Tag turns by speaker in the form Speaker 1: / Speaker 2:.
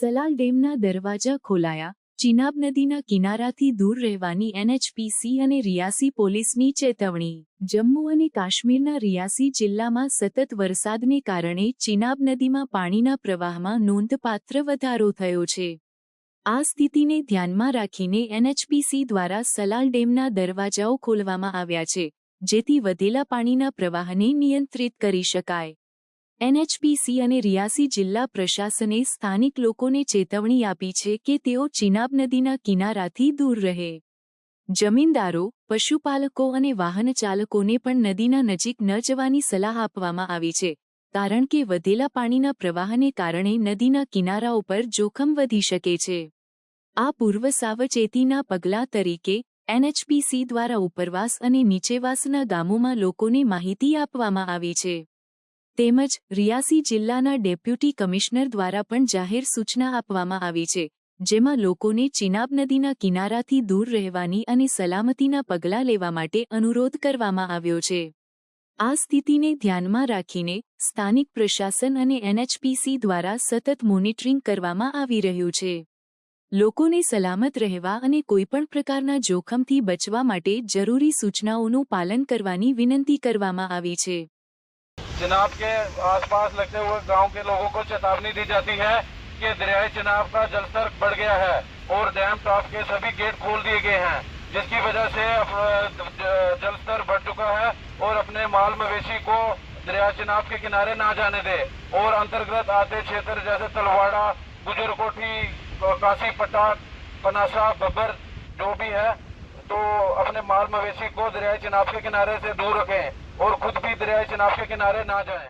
Speaker 1: સલાલ ડેમના દરવાજા ખોલાયા, ચિનાબ નદીના કિનારાથી દૂર રહેવાની એનએચપીસી અને રિયાસી પોલીસની ચેતવણી. જમ્મુ અને કાશ્મીરના રિયાસી જિલ્લામાં સતત વરસાદને કારણે ચિનાબ નદીમાં પાણીના પ્રવાહમાં નોંધપાત્ર વધારો થયો છે. આ સ્થિતિને ધ્યાનમાં રાખીને એનએચપીસી દ્વારા સલાલ ડેમના દરવાજાઓ ખોલવામાં આવ્યા છે, જેથી વધેલા પાણીના પ્રવાહને નિયંત્રિત કરી શકાય. એનએચપીસી અને રિયાસી જિલ્લા પ્રશાસને સ્થાનિક લોકોને ચેતવણી આપી છે કે તેઓ ચિનાબ નદીના કિનારાથી દૂર રહે. જમીનદારો, પશુપાલકો અને વાહન ચાલકોને પણ નદીના નજીક ન જવાની સલાહ આપવામાં આવી છે, કારણ કે વધેલા પાણીના પ્રવાહને કારણે નદીના કિનારાઓ પર જોખમ વધી શકે છે. આ પૂર્વ સાવચેતીના પગલાં તરીકે એનએચપીસી દ્વારા ઉપરવાસ અને નીચેવાસના ગામોમાં લોકોને માહિતી આપવામાં આવી છે. તેમજ રિયાસી જિલ્લાના ડેપ્યુટી કમિશનર દ્વારા પણ જાહેર સૂચના આપવામાં આવી છે, જેમાં લોકોને ચિનાબ નદીના કિનારાથી દૂર રહેવાની અને સલામતીના પગલાં લેવા માટે અનુરોધ કરવામાં આવ્યો છે. આ સ્થિતિને ધ્યાનમાં રાખીને સ્થાનિક પ્રશાસન અને એનએચપીસી દ્વારા સતત મોનિટરિંગ કરવામાં આવી રહ્યું છે. લોકોને સલામત રહેવા અને કોઈપણ પ્રકારના જોખમથી બચવા માટે જરૂરી સૂચનાઓનું પાલન કરવાની વિનંતી કરવામાં આવી છે.
Speaker 2: चिनाब के आसपास लगते हुए गाँव के लोगों को चेतावनी दी जाती है कि दरियाई चिनाब का जलस्तर बढ़ गया है और डैम टॉप के सभी गेट खोल दिए गए हैं, जिसकी वजह से जलस्तर बढ़ चुका है और अपने माल मवेशी को दरिया चिनाब के किनारे ना जाने दे। और अंतर्गत आते क्षेत्र जैसे तलवाड़ा गुजरकोठी काशी पटाख पनासा, बब्बर, जो भी है तो अपने माल मवेशी को दरियाई चिनाब के किनारे से दूर रखें और खुद भी दरियाई चिनाब के किनारे ना जाएं